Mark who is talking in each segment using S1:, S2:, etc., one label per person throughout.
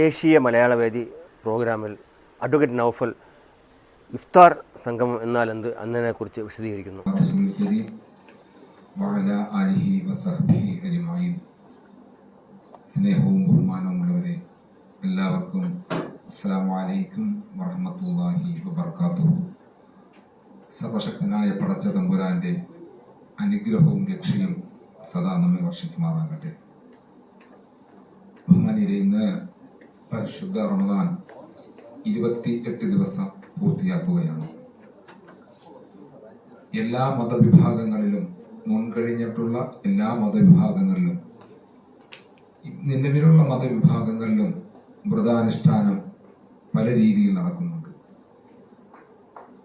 S1: ദേശീയ മലയാളവേദി പ്രോഗ്രാമിൽ അഡ്വക്കേറ്റ് നൗഫൽ ഇഫ്താർ സംഗമം എന്നാൽ എന്ത് എന്നതിനെക്കുറിച്ച് വിശദീകരിക്കുന്നു.
S2: സ്നേഹവും ബഹുമാനവും ബഹുമാനവുമുള്ളവരെ എല്ലാവർക്കും അസ്സാം വലൈക്കും വറഹമത്തല്ലാഹി വബർക്കാത്തു സർവശക്തനായ പടച്ച തമ്പുരാന്റെ അനുഗ്രഹവും രക്ഷയും സദാ നമ്മെ വർഷിക്കുമാറാകട്ടെ. ബഹുമാനിയിലെ ഇന്ന് പരിശുദ്ധ റമദാൻ ഇരുപത്തി എട്ട് ദിവസം പൂർത്തിയാക്കുകയാണ്. എല്ലാ മതവിഭാഗങ്ങളിലും മുൻകഴിഞ്ഞിട്ടുള്ള എല്ലാ മതവിഭാഗങ്ങളിലും നിലവിലുള്ള മതവിഭാഗങ്ങളിലും വ്രതാനുഷ്ഠാനം പല രീതിയിൽ നടക്കുന്നുണ്ട്.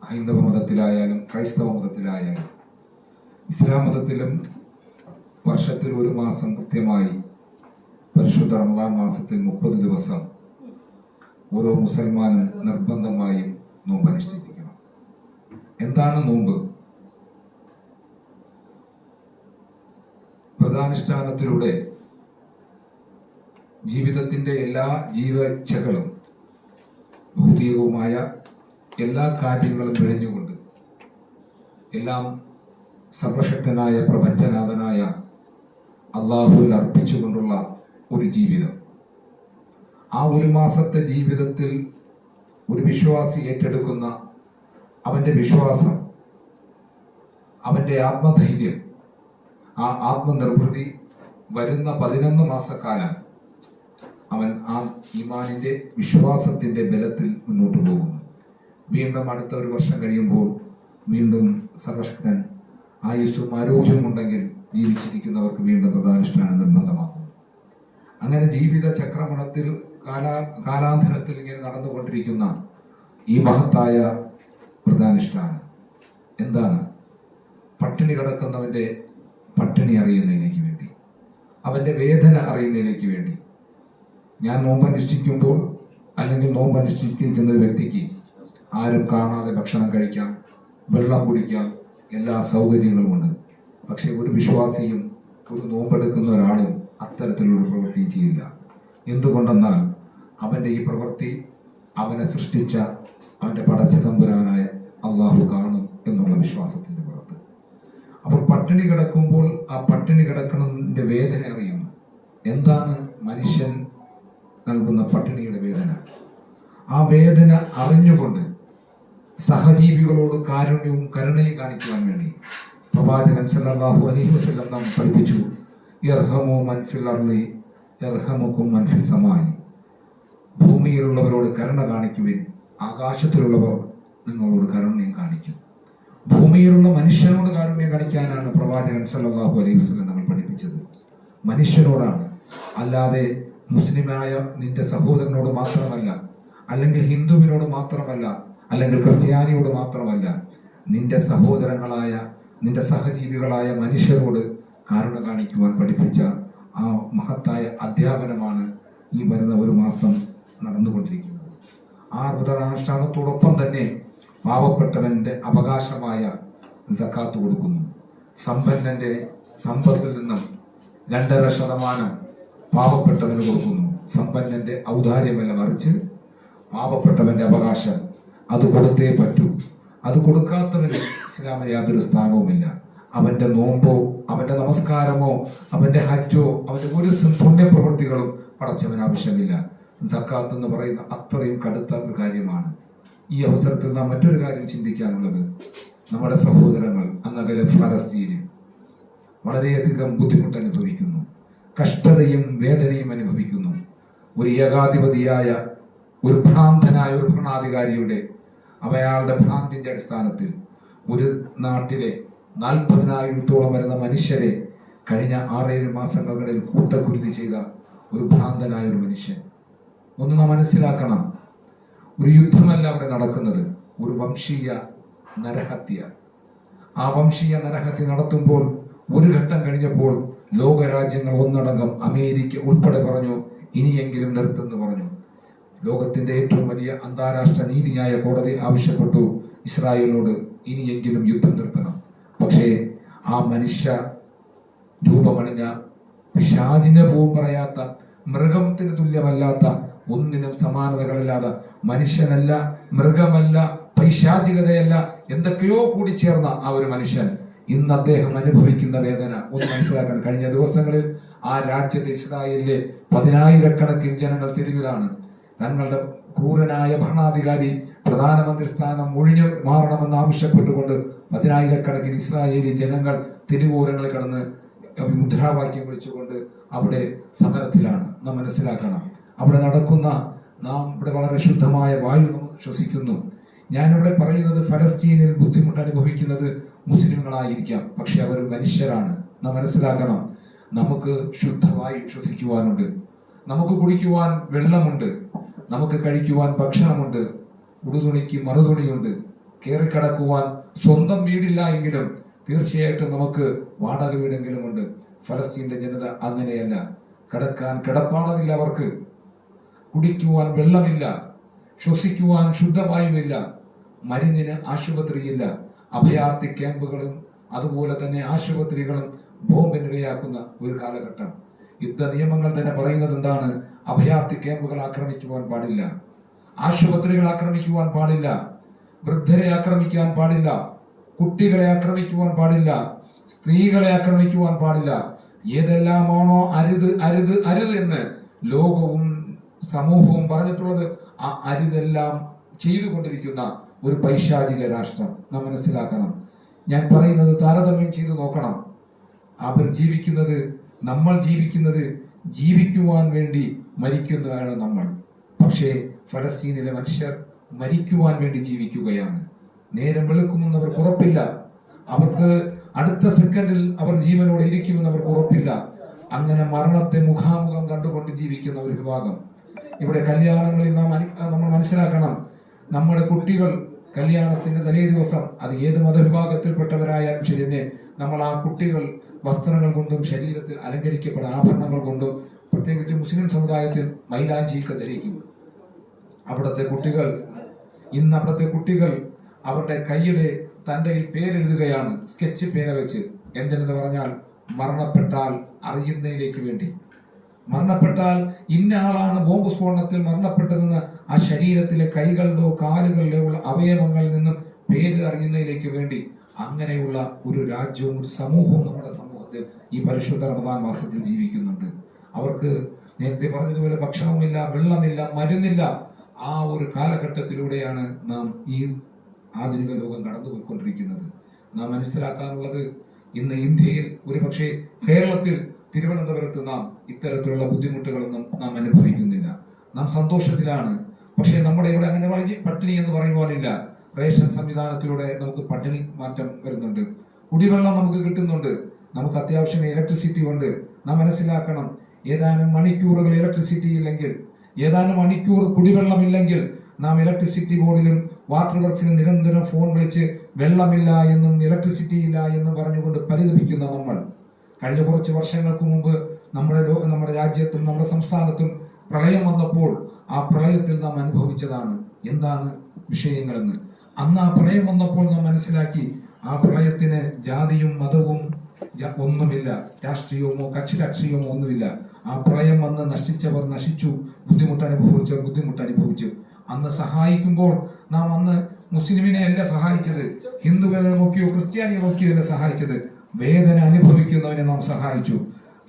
S2: ഹൈന്ദവ മതത്തിലായാലും ക്രൈസ്തവ മതത്തിലായാലും ഇസ്ലാം മതത്തിലും വർഷത്തിൽ ഒരു മാസം കൃത്യമായി പരിശുദ്ധ റമദാൻ മാസത്തിൽ മുപ്പത് ദിവസം ഓരോ മുസൽമാനും നിർബന്ധമായും നോമ്പ് അനുഷ്ഠിച്ചിരിക്കണം എന്താണ് നോമ്പ്? വ്രതാനുഷ്ഠാനത്തിലൂടെ ജീവിതത്തിന്റെ എല്ലാ ജീവച്ഛകളും ഭൗതികവുമായ എല്ലാ കാര്യങ്ങളും പിഴഞ്ഞുകൊണ്ട് എല്ലാം സർവശക്തനായ പ്രപഞ്ചനാഥനായ അള്ളാഹുവിൽ അർപ്പിച്ചുകൊണ്ടുള്ള ഒരു ജീവിതം. ആ ഒരു മാസത്തെ ജീവിതത്തിൽ ഒരു വിശ്വാസി ഏറ്റെടുക്കുന്ന അവന്റെ വിശ്വാസം അവന്റെ ആത്മധൈര്യം ആ ആത്മനിർവൃതി വരുന്ന പതിനൊന്ന് മാസക്കാലം അവൻ ആ ഇമാനിന്റെ വിശ്വാസത്തിന്റെ ബലത്തിൽ മുന്നോട്ട് പോകുന്നു. വീണ്ടും അടുത്ത ഒരു വർഷം കഴിയുമ്പോൾ വീണ്ടും സർവശക്തൻ ആയുസ്സും ആരോഗ്യവും ഉണ്ടെങ്കിൽ ജീവിച്ചിരിക്കുന്നവർക്ക് വീണ്ടും പ്രധാനുഷ്ഠാനം നിർബന്ധമാകും അങ്ങനെ ജീവിത ചക്രമണത്തിൽ കാലാ കാലാന്തരത്തിൽ ഇങ്ങനെ നടന്നുകൊണ്ടിരിക്കുന്ന ഈ മഹത്തായ വ്രതാനുഷ്ഠാനം. എന്താണ്? പട്ടിണി കിടക്കുന്നവന്റെ പട്ടിണി അറിയുന്നതിലേക്ക് വേണ്ടി. അവന്റെ വേദന അറിയുന്നതിലേക്ക് വേണ്ടി. ഞാൻ നോമ്പ് അനുഷ്ഠിക്കുമ്പോൾ അല്ലെങ്കിൽ നോമ്പ് അനുഷ്ഠിക്കുന്ന ഒരു വ്യക്തിക്ക് ആരും കാണാതെ ഭക്ഷണം കഴിക്കാം വെള്ളം കുടിക്കാം എല്ലാ സൗകര്യങ്ങളും ഉണ്ട്. പക്ഷെ ഒരു വിശ്വാസിയും ഒരു നോമ്പെടുക്കുന്ന ഒരാളും അത്തരത്തിലുള്ള പ്രവൃത്തി ചെയ്യില്ല. എന്തുകൊണ്ടെന്നാൽ അവന്റെ ഈ പ്രവൃത്തി അവനെ സൃഷ്ടിച്ച അവന്റെ പടച്ച തമ്പുരാനായ അള്ളാഹു കാണും എന്നുള്ള വിശ്വാസത്തിന്റെ പുറത്ത്. അപ്പോൾ പട്ടിണി കിടക്കുമ്പോൾ ആ പട്ടിണി കിടക്കുന്നതിന്റെ വേദന അറിയുന്നു. എന്താണ് മനുഷ്യൻ നൽകുന്ന പട്ടിണിയുടെ വേദന? ആ വേദന അറിഞ്ഞുകൊണ്ട് സഹജീവികളോട് കാരുണ്യവും കരുണയും കാണിക്കുവാൻ വേണ്ടി പ്രവാചകൻ സല്ലാഹു അലൈഹി വസല്ലം നാം പഠിപ്പിച്ചു ഇർഹമു മൻഫിൽ അർലി ഇർഹമുക്കും മൻഫിൽ സമായി. ഭൂമിയിലുള്ളവരോട് കരുണ കാണിക്കുവിൻ. ആകാശത്തിലുള്ളവർ നിങ്ങളോട് കരുണ്യം കാണിക്കും. ഭൂമിയിലുള്ള മനുഷ്യനോട് കാരുണ്യം കാണിക്കാനാണ് പ്രവാചകൻ സല്ലല്ലാഹു അലൈഹി വസ്ലം നമ്മൾ പഠിപ്പിച്ചത്. മനുഷ്യനോടാണ്. അല്ലാതെ മുസ്ലിമായ നിന്റെ സഹോദരനോട് മാത്രമല്ല അല്ലെങ്കിൽ ഹിന്ദുവിനോട് മാത്രമല്ല അല്ലെങ്കിൽ ക്രിസ്ത്യാനിയോട് മാത്രമല്ല നിന്റെ സഹോദരങ്ങളായ നിന്റെ സഹജീവികളായ മനുഷ്യരോട് കാരുണ കാണിക്കുവാൻ പഠിപ്പിച്ച ആ മഹത്തായ അധ്യാപനമാണ് ഈ വരുന്ന ഒരു മാസം നടന്നുകൊണ്ടിരിക്കുന്നത്. ആ വ്രതാനുഷ്ഠാനത്തോടൊപ്പം തന്നെ പാവപ്പെട്ടവന്റെ അവകാശമായ സക്കാത്ത് കൊടുക്കുന്നു. സമ്പന്നന്റെ സമ്പത്തിൽ നിന്നും രണ്ടര ശതമാനം പാവപ്പെട്ടവന് കൊടുക്കുന്നു. സമ്പന്നന്റെ ഔദാര്യമല്ല മറിച്ച് പാവപ്പെട്ടവന്റെ അവകാശം അത് കൊടുത്തേ പറ്റൂ. അത് കൊടുക്കാത്തവന് ഇസ്ലാമിന് യാതൊരു സ്ഥാനവുമില്ല. അവന്റെ നോമ്പോ അവന്റെ നമസ്കാരമോ അവന്റെ ഹജ്ജോ അവന്റെ ഒരു പുണ്യപ്രവൃത്തികളും പടച്ചവന് ആവശ്യമില്ല. സക്കാത്ത് എന്ന് പറയുന്ന അത്രയും കടുത്ത ഒരു കാര്യമാണ്. ഈ അവസരത്തിൽ നാം മറ്റൊരു കാര്യം ചിന്തിക്കാനുള്ളത്. നമ്മുടെ സഹോദരങ്ങൾ അന്നകലെ ഫലസ്തീന് വളരെയധികം ബുദ്ധിമുട്ട് അനുഭവിക്കുന്നു. കഷ്ടതയും വേദനയും അനുഭവിക്കുന്നു. ഒരു ഏകാധിപതിയായ ഒരു ഭ്രാന്തനായ ഒരു ഭരണാധികാരിയുടെ അവയാളുടെ ഭ്രാന്തിന്റെ അടിസ്ഥാനത്തിൽ ഒരു നാട്ടിലെ നാൽപ്പതിനായിരത്തോളം വരുന്ന മനുഷ്യരെ കഴിഞ്ഞ ആറേഴ് മാസങ്ങൾക്കിടയിൽ കൂട്ടക്കുരുതി ചെയ്ത ഒരു ഭ്രാന്തനായ ഒരു മനുഷ്യൻ. ഒന്ന് നാം മനസ്സിലാക്കണം. ഒരു യുദ്ധമല്ല അവിടെ നടക്കുന്നത്. ഒരു വംശീയ നരഹത്യ. ആ വംശീയ നരഹത്യ നടത്തുമ്പോൾ ഒരു ഘട്ടം കഴിഞ്ഞപ്പോൾ ലോകരാജ്യങ്ങൾ ഒന്നടങ്കം അമേരിക്ക ഉൾപ്പെടെ പറഞ്ഞു ഇനിയെങ്കിലും നിർത്തുന്നു പറഞ്ഞു. ലോകത്തിന്റെ ഏറ്റവും വലിയ അന്താരാഷ്ട്ര നീതിന്യായ കോടതി ആവശ്യപ്പെട്ടു. ഇസ്രായേലിനോട് ഇനിയെങ്കിലും യുദ്ധം നിർത്തണം. പക്ഷേ ആ മനുഷ്യ രൂപമണിഞ്ഞ പിശാചിനെ പോവും പറയാത്ത മൃഗത്തിന് തുല്യമല്ലാത്ത ഒന്നിനും സമാനതകളില്ലാതെ മനുഷ്യനല്ല മൃഗമല്ല പൈശാചികതയല്ല എന്തൊക്കെയോ കൂടി ചേർന്ന ആ ഒരു മനുഷ്യൻ ഇന്ന് അദ്ദേഹം അനുഭവിക്കുന്ന വേദന ഒന്ന് മനസ്സിലാക്കാൻ കഴിഞ്ഞ ദിവസങ്ങളിൽ ആ രാജ്യത്ത് ഇസ്രായേലിലെ പതിനായിരക്കണക്കിന് ജനങ്ങൾ തെരുവിലാണ് തങ്ങളുടെ ക്രൂരനായ ഭരണാധികാരി പ്രധാനമന്ത്രി സ്ഥാനം ഒഴിഞ്ഞു മാറണമെന്ന് ആവശ്യപ്പെട്ടുകൊണ്ട് പതിനായിരക്കണക്കിന് ഇസ്രായേലി ജനങ്ങൾ തെരുവോരങ്ങളിൽ കടന്ന് മുദ്രാവാക്യം വിളിച്ചുകൊണ്ട് അവിടെ സമരത്തിലാണ്. നാം മനസ്സിലാക്കണം. അവിടെ നടക്കുന്ന നാം ഇവിടെ വളരെ ശുദ്ധമായ വായു നമ്മൾ ശ്വസിക്കുന്നു. ഞാനിവിടെ പറയുന്നത് ഫലസ്തീനിൽ ബുദ്ധിമുട്ട് അനുഭവിക്കുന്നത് മുസ്ലിങ്ങളായിരിക്കാം. പക്ഷെ അവർ മനുഷ്യരാണ്. നാം മനസ്സിലാക്കണം നമുക്ക് ശുദ്ധവായു ശ്വസിക്കുവാനുണ്ട്. നമുക്ക് കുടിക്കുവാൻ വെള്ളമുണ്ട്. നമുക്ക് കഴിക്കുവാൻ ഭക്ഷണമുണ്ട്. ഉടുതുണിക്ക് മറുതുണിയുണ്ട്. കയറിക്കടക്കുവാൻ സ്വന്തം വീടില്ല എങ്കിലും തീർച്ചയായിട്ടും നമുക്ക് വാടക വീടെങ്കിലും ഉണ്ട് ഫലസ്തീന്റെ ജനത അങ്ങനെയല്ല. കിടക്കാൻ കിടപ്പാടമില്ല അവർക്ക്. കുടിക്കുവാൻ വെള്ളമില്ല ശ്വസിക്കുവാൻ ശുദ്ധവായുവില്ല മരുന്നിന് ആശുപത്രിയില്ല. അഭയാർത്ഥി ക്യാമ്പുകളും അതുപോലെ തന്നെ ആശുപത്രികളും ബോംബിനിരയാക്കുന്ന ഒരു കാലഘട്ടം. യുദ്ധ നിയമങ്ങൾ തന്നെ പറയുന്നത് എന്താണ്? അഭയാർത്ഥി ക്യാമ്പുകൾ ആക്രമിക്കുവാൻ പാടില്ല ആശുപത്രികൾ ആക്രമിക്കുവാൻ പാടില്ല വൃദ്ധരെ ആക്രമിക്കാൻ പാടില്ല കുട്ടികളെ ആക്രമിക്കുവാൻ പാടില്ല സ്ത്രീകളെ ആക്രമിക്കുവാൻ പാടില്ല. ഏതെല്ലാമാണോ അരുത് അരുത് അരുത് എന്ന് ലോകവും സമൂഹവും പറഞ്ഞിട്ടുള്ളത് ആ അരിതെല്ലാം ചെയ്തുകൊണ്ടിരിക്കുന്ന ഒരു പൈശാചിക രാഷ്ട്രം നാം മനസ്സിലാക്കണം. ഞാൻ പറയുന്നത് താരതമ്യം ചെയ്തു നോക്കണം. അവർ ജീവിക്കുന്നത് നമ്മൾ ജീവിക്കുന്നത് ജീവിക്കുവാൻ വേണ്ടി മരിക്കുന്നതാണ് നമ്മൾ. പക്ഷേ ഫലസ്തീനിലെ മനുഷ്യർ മരിക്കുവാൻ വേണ്ടി ജീവിക്കുകയാണ്. നേരം വെളുക്കുമെന്ന് അവർക്ക് ഉറപ്പില്ല. അവർക്ക് അടുത്ത സെക്കൻഡിൽ അവർ ജീവനോടെ ഇരിക്കുമെന്ന് അവർക്ക് ഉറപ്പില്ല. അങ്ങനെ മരണത്തെ മുഖാമുഖം കണ്ടുകൊണ്ട് ജീവിക്കുന്ന ഒരു വിഭാഗം. ഇവിടെ കല്യാണങ്ങളിൽ നാം നമ്മൾ മനസ്സിലാക്കണം നമ്മുടെ കുട്ടികൾ കല്യാണത്തിന്റെ തലേ ദിവസം അത് ഏത് മതവിഭാഗത്തിൽപ്പെട്ടവരായാലും ശരി തന്നെ നമ്മൾ ആ കുട്ടികൾ വസ്ത്രങ്ങൾ കൊണ്ടും ശരീരത്തിൽ അലങ്കരിക്കപ്പെട്ട ആഭരണങ്ങൾ കൊണ്ടും പ്രത്യേകിച്ച് മുസ്ലിം സമുദായത്തിൽ മൈലാഞ്ചിയൊക്കെ ധരിക്കും. അവിടുത്തെ കുട്ടികൾ ഇന്ന് അവിടുത്തെ കുട്ടികൾ അവരുടെ കൈയുടെ തന്റെയിൽ പേരെഴുതുകയാണ് സ്കെച്ച് പേന വെച്ച്. എന്തെന്ന് പറഞ്ഞാൽ മരണപ്പെട്ടാൽ അറിയുന്നതിലേക്ക് വേണ്ടി. മരണപ്പെട്ടാൽ ഇന്ന ആളാണ് ബോംബ് സ്ഫോടനത്തിൽ മരണപ്പെട്ടതെന്ന് ആ ശരീരത്തിലെ കൈകളിലോ കാലുകളിലോ ഉള്ള അവയവങ്ങളിൽ നിന്നും പേര് അറിയുന്നതിലേക്ക് വേണ്ടി അങ്ങനെയുള്ള ഒരു രാജ്യവും ഒരു സമൂഹവും നമ്മുടെ സമൂഹത്തിൽ ഈ പരിശുദ്ധ റമദാൻ മാസത്തിൽ ജീവിക്കുന്നുണ്ട്. അവർക്ക് നേരത്തെ പറഞ്ഞതുപോലെ ഭക്ഷണവുമില്ല വെള്ളമില്ല മരുന്നില്ല. ആ ഒരു കാലഘട്ടത്തിലൂടെയാണ് നാം ഈ ആധുനിക ലോകം കടന്നു കടന്നുപോയിക്കൊണ്ടിരിക്കുന്നത്. നാം മനസ്സിലാക്കാനുള്ളത് ഇന്ന് ഇന്ത്യയിൽ ഒരുപക്ഷെ കേരളത്തിൽ തിരുവനന്തപുരത്ത് നാം ഇത്തരത്തിലുള്ള ബുദ്ധിമുട്ടുകളൊന്നും നാം അനുഭവിക്കുന്നില്ല. നാം സന്തോഷത്തിലാണ്. പക്ഷേ നമ്മുടെ ഇവിടെ അങ്ങനെ വളരെ പട്ടിണി എന്ന് പറയുവാനില്ല റേഷൻ സംവിധാനത്തിലൂടെ നമുക്ക് പട്ടിണി മാറ്റം വരുന്നുണ്ട്. കുടിവെള്ളം നമുക്ക് കിട്ടുന്നുണ്ട്. നമുക്ക് അത്യാവശ്യം ഇലക്ട്രിസിറ്റി ഉണ്ട്. നാം മനസ്സിലാക്കണം ഏതാനും മണിക്കൂറുകൾ ഇലക്ട്രിസിറ്റി ഇല്ലെങ്കിൽ ഏതാനും മണിക്കൂർ കുടിവെള്ളമില്ലെങ്കിൽ നാം ഇലക്ട്രിസിറ്റി ബോർഡിലും വാട്ടർ വർക്സിനും നിരന്തരം ഫോൺ വിളിച്ച് വെള്ളമില്ല എന്നും ഇലക്ട്രിസിറ്റി ഇല്ല എന്നും പറഞ്ഞുകൊണ്ട് പരിതപിക്കുന്ന നമ്മൾ. കഴിഞ്ഞ കുറച്ച് വർഷങ്ങൾക്ക് മുമ്പ് നമ്മുടെ ലോക നമ്മുടെ രാജ്യത്തും നമ്മുടെ സംസ്ഥാനത്തും പ്രളയം വന്നപ്പോൾ ആ പ്രളയത്തിൽ നാം അനുഭവിച്ചതാണ്. എന്താണ് വിഷയങ്ങളെന്ന്? അന്ന് ആ പ്രളയം വന്നപ്പോൾ നാം മനസ്സിലാക്കി ആ പ്രളയത്തിന് ജാതിയും മതവും ഒന്നുമില്ല. രാഷ്ട്രീയമോ കക്ഷി രാഷ്ട്രീയമോ ഒന്നുമില്ല. ആ പ്രളയം വന്ന് നശിച്ചവർ നശിച്ചു ബുദ്ധിമുട്ട് അനുഭവിച്ചവർ ബുദ്ധിമുട്ട് അനുഭവിച്ചു. അന്ന് സഹായിക്കുമ്പോൾ നാം അന്ന് മുസ്ലിമിനെ അല്ല സഹായിച്ചത്. ഹിന്ദുവിനെ നോക്കിയോ ക്രിസ്ത്യാനിയെ നോക്കിയോ അല്ല സഹായിച്ചത്. വേദന അനുഭവിക്കുന്നവനെ നാം സഹായിച്ചു.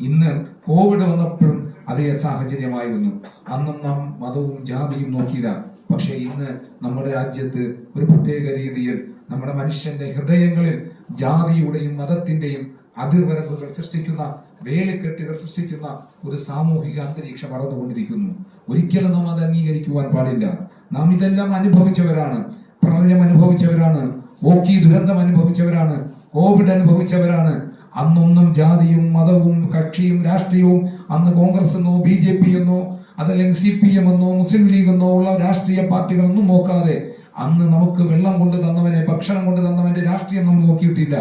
S2: ഇന്ന് കോവിഡ് വന്നപ്പോഴും അതേ സാഹചര്യമായിരുന്നു. അന്നും നാം മതവും ജാതിയും നോക്കിയില്ല. പക്ഷേ ഇന്ന് നമ്മുടെ രാജ്യത്ത് ഒരു പ്രത്യേക രീതിയിൽ നമ്മുടെ മനുഷ്യന്റെ ഹൃദയങ്ങളിൽ ജാതിയുടെയും മതത്തിന്റെയും അതിർവരമ്പുകൾ സൃഷ്ടിക്കുന്ന വേലിക്കെട്ടുകൾ സൃഷ്ടിക്കുന്ന ഒരു സാമൂഹിക അന്തരീക്ഷം വളർന്നുകൊണ്ടിരിക്കുന്നു. ഒരിക്കലും നാം അത് അംഗീകരിക്കുവാൻ പാടില്ല. നാം ഇതെല്ലാം അനുഭവിച്ചവരാണ്. പ്രളയം അനുഭവിച്ചവരാണ്. ഓക്കി ദുരന്തം അനുഭവിച്ചവരാണ്. കോവിഡ് അനുഭവിച്ചവരാണ്. അന്നൊന്നും ജാതിയും മതവും കക്ഷിയും രാഷ്ട്രീയവും അന്ന് കോൺഗ്രസ് എന്നോ ബി ജെ പി എന്നോ അതല്ലെങ്കിൽ സി പി എം എന്നോ മുസ്ലിം ലീഗ് എന്നോ ഉള്ള രാഷ്ട്രീയ പാർട്ടികളൊന്നും നോക്കാതെ അന്ന് നമുക്ക് വെള്ളം കൊണ്ട് തന്നവനെ ഭക്ഷണം കൊണ്ട് തന്നവന്റെ രാഷ്ട്രീയം നമ്മൾ നോക്കിയിട്ടില്ല.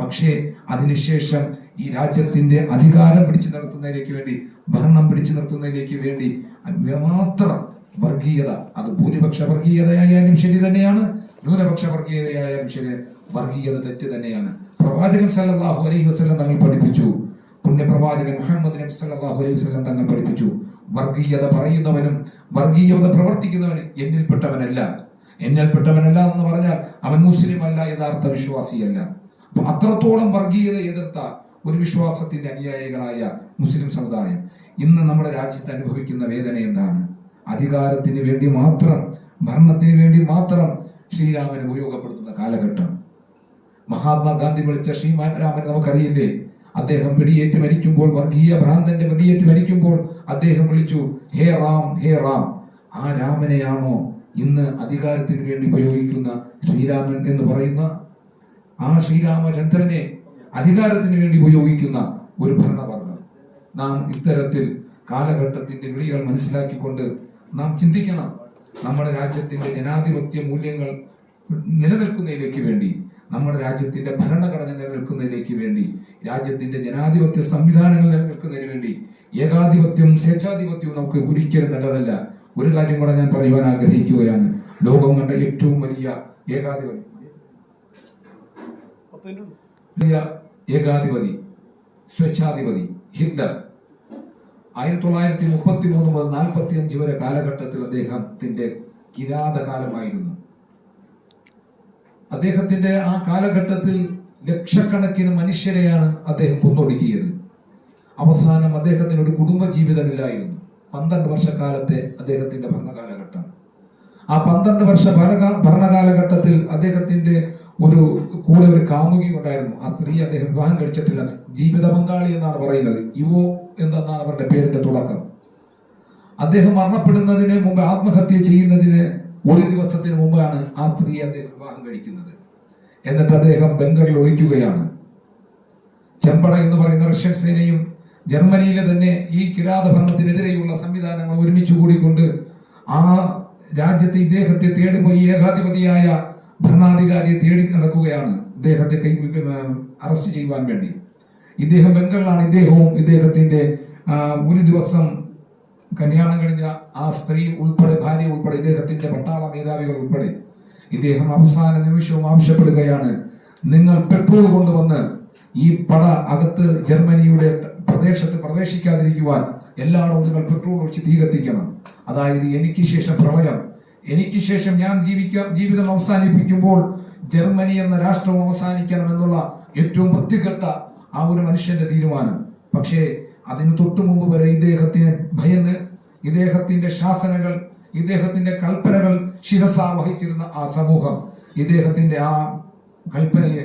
S2: പക്ഷേ അതിനുശേഷം ഈ രാജ്യത്തിന്റെ അധികാരം പിടിച്ചു നിർത്തുന്നതിലേക്ക് വേണ്ടി ഭരണം പിടിച്ചു നിർത്തുന്നതിലേക്ക് വേണ്ടി മാത്രം വർഗീയത അത് ഭൂരിപക്ഷ വർഗീയതയായാലും ശരി തന്നെയാണ് ന്യൂനപക്ഷ വർഗീയതയായാലും ശരി വർഗീയത തെറ്റ് തന്നെയാണ്. പ്രവാചകൻ സല്ലല്ലാഹു അലൈഹി വസല്ലം തങ്ങൾ പഠിപ്പിച്ചു. പുണ്യപ്രവാചകൻ മുഹമ്മദ് നബി സല്ലല്ലാഹു അലൈഹി വസല്ലം തങ്ങൾ പഠിപ്പിച്ചു. വർഗീയത പറയുന്നവനും വർഗീയത പ്രവർത്തിക്കുന്നവനും എന്നിൽപ്പെട്ടവനല്ല. എന്നിൽപ്പെട്ടവനല്ല എന്ന് പറഞ്ഞാൽ അവൻ മുസ്ലിം അല്ല യഥാർത്ഥ വിശ്വാസിയല്ല. അപ്പൊ അത്രത്തോളം വർഗീയത എതിർത്ത ഒരു വിശ്വാസത്തിന്റെ അനുയായികളായ മുസ്ലിം സമുദായം ഇന്ന് നമ്മുടെ രാജ്യത്ത് അനുഭവിക്കുന്ന വേദന എന്താണ്? അധികാരത്തിന് വേണ്ടി മാത്രം ഭരണത്തിന് വേണ്ടി മാത്രം ശ്രീരാമൻ ഉപയോഗപ്പെടുത്തുന്ന കാലഘട്ടം. മഹാത്മാഗാന്ധി വിളിച്ച ശ്രീമാൻ രാമൻ നമുക്കറിയില്ലേ? അദ്ദേഹം വെടിയേറ്റ് മരിക്കുമ്പോൾ വർഗീയ ഭ്രാന്തന്റെ വെടിയേറ്റ് മരിക്കുമ്പോൾ അദ്ദേഹം വിളിച്ചു ഹേ റാം ഹേ റാം. ആ രാമനെയാണോ ഇന്ന് അധികാരത്തിന് വേണ്ടി ഉപയോഗിക്കുന്ന ശ്രീരാമൻ എന്ന് പറയുന്ന? ആ ശ്രീരാമചന്ദ്രനെ അധികാരത്തിന് വേണ്ടി ഉപയോഗിക്കുന്ന ഒരു ഭരണവർഗം. നാം ഇത്തരത്തിൽ കാലഘട്ടത്തിന്റെ വിളികൾ മനസ്സിലാക്കിക്കൊണ്ട് നാം ചിന്തിക്കണം. നമ്മുടെ രാജ്യത്തിന്റെ ജനാധിപത്യ മൂല്യങ്ങൾ നിലനിൽക്കുന്നതിലേക്ക് വേണ്ടി നമ്മുടെ രാജ്യത്തിന്റെ ഭരണഘടന നിലനിൽക്കുന്നതിലേക്ക് വേണ്ടി രാജ്യത്തിന്റെ ജനാധിപത്യ സംവിധാനങ്ങൾ നിലനിൽക്കുന്നതിന് വേണ്ടി ഏകാധിപത്യവും സ്വേച്ഛാധിപത്യവും നമുക്ക് ഒരിക്കലും നല്ലതല്ല. ഒരു കാര്യം കൂടെ ഞാൻ പറയുവാൻ ആഗ്രഹിക്കുകയാണ്. ലോകം കണ്ട ഏറ്റവും വലിയ ഏകാധിപതി. ഏകാധിപതി സ്വേച്ഛാധിപതി ഹിറ്റ്ലർ. ആയിരത്തി തൊള്ളായിരത്തി മുപ്പത്തി മൂന്ന് മുതൽ നാൽപ്പത്തി അഞ്ച് വരെ കാലഘട്ടത്തിൽ അദ്ദേഹത്തിന്റെ കിരാതകാലമായിരുന്നു. അദ്ദേഹത്തിന്റെ ആ കാലഘട്ടത്തിൽ ലക്ഷക്കണക്കിന് മനുഷ്യരെയാണ് അദ്ദേഹം കൊന്നൊടുക്കിയത്. അവസാനം അദ്ദേഹത്തിന് ഒരു കുടുംബ ജീവിതമില്ലായിരുന്നു പന്ത്രണ്ട് വർഷക്കാലത്തെ അദ്ദേഹത്തിന്റെ ഭരണകാലഘട്ടം. ആ പന്ത്രണ്ട് വർഷ ഭരണ ഭരണകാലഘട്ടത്തിൽ അദ്ദേഹത്തിന്റെ ഒരു കൂടെ ഒരു കാമുകി ഉണ്ടായിരുന്നു. ആ സ്ത്രീ അദ്ദേഹം വിവാഹം കഴിച്ചിട്ടില്ല. ജീവിത പങ്കാളി എന്നാണ് പറയുന്നത്. ഇവോ എന്നാണ് അവരുടെ പേരിന്റെ തുടക്കം. അദ്ദേഹം മരണപ്പെടുന്നതിന് മുമ്പ് ആത്മഹത്യ ചെയ്യുന്നതിന് ഒരു ദിവസത്തിന് മുമ്പാണ് ആ സ്ത്രീ അദ്ദേഹം വിവാഹം കഴിക്കുന്നത്. എന്നിട്ട് അദ്ദേഹം ബംഗറിൽ ഒളിക്കുകയാണ്. ചെമ്പട എന്ന് പറയുന്ന റഷ്യൻ സേനയും ജർമ്മനിയിലെ തന്നെ ഈ കിരാത ഭരണത്തിനെതിരെയുള്ള സംവിധാനങ്ങൾ ഒരുമിച്ച് കൂടിക്കൊണ്ട് ആ രാജ്യത്തെ ഇദ്ദേഹത്തെ തേടി പോയി ഏകാധിപതിയായ ഭരണാധികാരിയെ തേടി നടക്കുകയാണ് ഇദ്ദേഹത്തെ കൈ അറസ്റ്റ് ചെയ്യുവാൻ വേണ്ടി. ഇദ്ദേഹം ബംഗാളിലാണ് ഇദ്ദേഹവും ഇദ്ദേഹത്തിന്റെ ഒരു ദിവസം കല്യാണം കഴിഞ്ഞ ആ സ്ത്രീ ഉൾപ്പെടെ ഭാര്യ ഉൾപ്പെടെ ഇദ്ദേഹത്തിന്റെ പട്ടാള മേധാവികൾ ഉൾപ്പെടെ ഇദ്ദേഹം അവസാന നിമിഷവും ആവശ്യപ്പെടുകയാണ്. നിങ്ങൾ പെട്രോൾ കൊണ്ടുവന്ന് ഈ പട അകത്ത് ജർമ്മനിയുടെ പ്രദേശത്ത് പ്രവേശിക്കാതിരിക്കുവാൻ എല്ലായിടവും നിങ്ങൾ പെട്രോൾ ഒഴിച്ച് തീ കത്തിക്കണം. അതായത് എനിക്ക് ശേഷം പ്രളയം. എനിക്ക് ശേഷം ഞാൻ ജീവിക്കാം ജീവിതം അവസാനിപ്പിക്കുമ്പോൾ ജർമ്മനി എന്ന രാഷ്ട്രം അവസാനിക്കണം എന്നുള്ള ഏറ്റവും വൃത്തികെട്ട ആ ഒരു മനുഷ്യന്റെ തീരുമാനം. പക്ഷേ അതിന് തൊട്ടു മുമ്പ് വരെ ഇദ്ദേഹത്തിന് ഭയന്ന് ഇദ്ദേഹത്തിന്റെ ശാസനകൾ ഇദ്ദേഹത്തിന്റെ കൽപ്പനകൾ ശിരസാവഹിച്ചിരുന്ന ആ സമൂഹം ഇദ്ദേഹത്തിന്റെ ആ കൽപ്പനയെ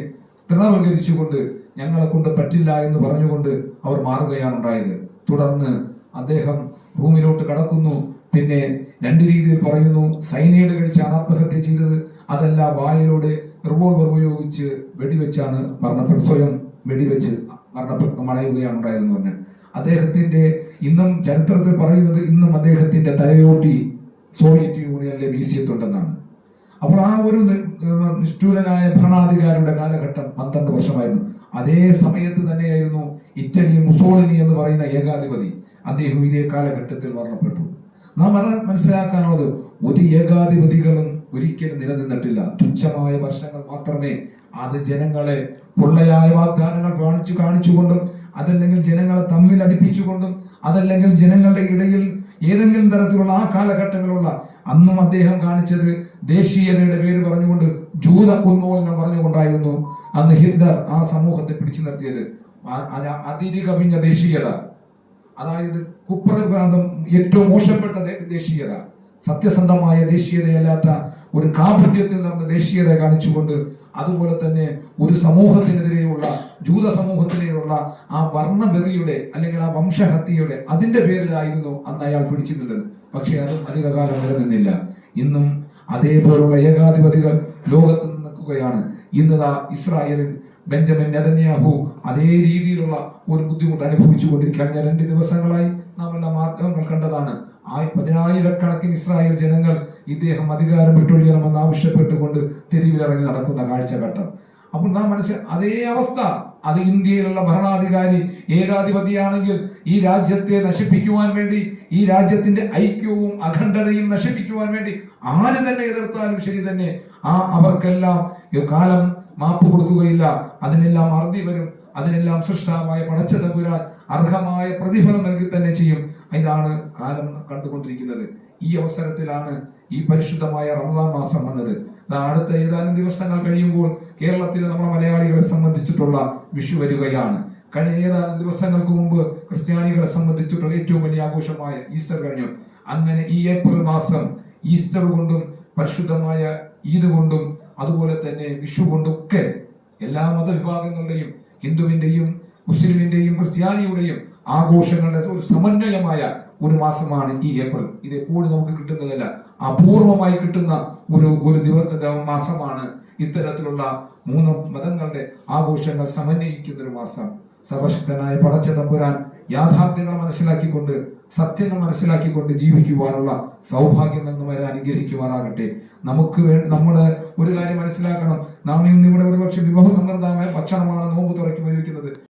S2: തൃണവൽക്കരിച്ചുകൊണ്ട് ഞങ്ങളെ കൊണ്ട് പറ്റില്ല എന്ന് പറഞ്ഞുകൊണ്ട് അവർ മാറുകയാണ് ഉണ്ടായത്. തുടർന്ന് അദ്ദേഹം ഭൂമിയിലോട്ട് കടക്കുന്നു. പിന്നെ രണ്ട് രീതിയിൽ പറയുന്നു സൈനൈഡ് കഴിച്ചാണ് ആത്മഹത്യ ചെയ്തത് അതല്ല വായിലൂടെ റിവോൾവർ ഉപയോഗിച്ച് വെടിവെച്ചാണ് മരണപ്പെട്ട സ്വയം വെടിവെച്ച് മരണപ്പെട്ട മടയുകയാണ് ഉണ്ടായതെന്ന് പറഞ്ഞ്. അദ്ദേഹത്തിന്റെ ഇന്നും ചരിത്രത്തിൽ പറയുന്നത് ഇന്നും അദ്ദേഹത്തിന്റെ തലയോട്ടി സോവിയറ്റ് യൂണിയനിലെ മ്യൂസിയത്തുണ്ടെന്നാണ്. അപ്പോൾ ആ ഒരു നിഷ്ഠൂരനായ ഭരണാധികാരിയുടെ കാലഘട്ടം പന്ത്രണ്ട് വർഷമായിരുന്നു. അതേ സമയത്ത് തന്നെയായിരുന്നു ഇറ്റലി മുസോളിനി എന്ന് പറയുന്ന ഏകാധിപതി അദ്ദേഹം ഇതേ കാലഘട്ടത്തിൽ മരണപ്പെട്ടു. നാം മനസ്സിലാക്കാനുള്ളത് ഒരു ഏകാധിപതികളും ഒരിക്കലും നിലനിന്നിട്ടില്ല. തുച്ഛമായ വർഷങ്ങൾ മാത്രമേ അത് ജനങ്ങളെ പൊള്ളയായ വാഗ്ദാനങ്ങൾ കാണിച്ചു കാണിച്ചുകൊണ്ടും അതല്ലെങ്കിൽ ജനങ്ങളെ തമ്മിൽ അടിപ്പിച്ചുകൊണ്ടും അതല്ലെങ്കിൽ ജനങ്ങളുടെ ഇടയിൽ ഏതെങ്കിലും തരത്തിലുള്ള ആ കാലഘട്ടങ്ങളുള്ള അന്നും അദ്ദേഹം കാണിച്ചത് ദേശീയതയുടെ പേര് പറഞ്ഞുകൊണ്ട് ജൂത ഉന്മൂലനം പറഞ്ഞുകൊണ്ടായിരുന്നു അന്ന് ഹിന്ദർ ആ സമൂഹത്തെ പിടിച്ചു നിർത്തിയത്. അതിരി കവിഞ്ഞ ദേശീയത. അതായത് കുപ്രകാന്തം ഏറ്റവും മോശപ്പെട്ട ദേശീയത. സത്യസന്ധമായ ദേശീയതയല്ലാത്ത ഒരു കാപട്യത്തിൽ നടന്ന ദേശീയത കാണിച്ചുകൊണ്ട് അതുപോലെ തന്നെ ഒരു സമൂഹത്തിനെതിരെയുള്ള ജൂത സമൂഹത്തിനെതിരെയുള്ള ആ വർണവെറിയുടെ അല്ലെങ്കിൽ ആ വംശഹത്യയുടെ അതിന്റെ പേരിലായിരുന്നു അന്ന് അയാൾ പിടിച്ചിരുന്നത്. പക്ഷെ അത് അധികകാലം നിലനിന്നില്ല. ഇന്നും അതേപോലുള്ള ഏകാധിപതികൾ ലോകത്ത് നിൽക്കുകയാണ്. ഇന്നതാ ഇസ്രായേലിൽ ബെഞ്ചമിൻ നെതന്യാഹു അതേ രീതിയിലുള്ള ഒരു ബുദ്ധിമുട്ട് അനുഭവിച്ചു കൊണ്ടിരിക്കുകയാണ് രണ്ട് ദിവസങ്ങളായി നാം എല്ലാ മാധ്യമങ്ങൾ കണ്ടതാണ്. ആ പതിനായിരക്കണക്കിന് ഇസ്രായേൽ ജനങ്ങൾ ഇദ്ദേഹം അധികാരം വിട്ടൊഴിയണമെന്ന് ആവശ്യപ്പെട്ടുകൊണ്ട് തെരുവിലിറങ്ങി നടക്കുന്ന കാഴ്ചഘട്ടം. അപ്പോൾ നാം മനസ്സിൽ അതേ അവസ്ഥ. അത് ഇന്ത്യയിലുള്ള ഭരണാധികാരി ഏകാധിപതിയാണെങ്കിൽ ഈ രാജ്യത്തെ നശിപ്പിക്കുവാൻ വേണ്ടി ഈ രാജ്യത്തിന്റെ ഐക്യവും അഖണ്ഡതയും നശിപ്പിക്കുവാൻ വേണ്ടി ആര് തന്നെ എതിർത്താലും ശരി തന്നെ ആ അവർക്കെല്ലാം കാലം മാപ്പ് കൊടുക്കുകയില്ല. അതിനെല്ലാം അറുതി വരും. അതിനെല്ലാം സൃഷ്ടാവായ പടച്ച അർഹമായ പ്രതിഫലം നൽകി തന്നെ ചെയ്യും. ഇതാണ് കാലം കണ്ടുകൊണ്ടിരിക്കുന്നത്. ഈ അവസരത്തിലാണ് ഈ പരിശുദ്ധമായ റമദാൻ മാസം വന്നത്. അടുത്ത ഏതാനും ദിവസങ്ങൾ കഴിയുമ്പോൾ കേരളത്തിലെ നമ്മുടെ മലയാളികളെ സംബന്ധിച്ചിട്ടുള്ള വിഷു വരികയാണ്. കഴിഞ്ഞ ഏതാനും ദിവസങ്ങൾക്ക് മുമ്പ് ക്രിസ്ത്യാനികളെ സംബന്ധിച്ചിട്ടുള്ള ഏറ്റവും വലിയ ആഘോഷമായ ഈസ്റ്റർ കഴിഞ്ഞു. അങ്ങനെ ഈ ഏപ്രിൽ മാസം ഈസ്റ്റർ കൊണ്ടും പരിശുദ്ധമായ ഈദ് കൊണ്ടും അതുപോലെ തന്നെ വിഷു കൊണ്ടൊക്കെ എല്ലാ മതവിഭാഗങ്ങളുടെയും ഹിന്ദുവിന്റെയും മുസ്ലിമിന്റെയും ക്രിസ്ത്യാനിയുടെയും ആഘോഷങ്ങളുടെ ഒരു സമന്വയമായ ഒരു മാസമാണ് ഈ ഏപ്രിൽ. ഇത് എപ്പോഴും നമുക്ക് കിട്ടുന്നതല്ല. അപൂർവമായി കിട്ടുന്ന ഒരു ഒരു ദിവസ മാസമാണ് ഇത്തരത്തിലുള്ള മൂന്ന് മതങ്ങളുടെ ആഘോഷങ്ങൾ സമന്വയിക്കുന്ന ഒരു മാസം. സർവശക്തനായ പടച്ച തമ്പുരാൻ യാഥാർത്ഥ്യങ്ങൾ മനസ്സിലാക്കിക്കൊണ്ട് സത്യങ്ങൾ മനസ്സിലാക്കിക്കൊണ്ട് ജീവിക്കുവാനുള്ള സൗഭാഗ്യം നമ്മെ അനുഗ്രഹിക്കുവാനാകട്ടെ നമുക്ക് വേണ്ടി നമ്മൾ ഒരു കാര്യം മനസ്സിലാക്കണം. നാം ഇന്ന് ഇവിടെ ഒരുപക്ഷെ വിഭവസമൃദ്ധമായ ഭക്ഷണമാണ് നോമ്പ് തുറയ്ക്ക് ഉപയോഗിക്കുന്നത്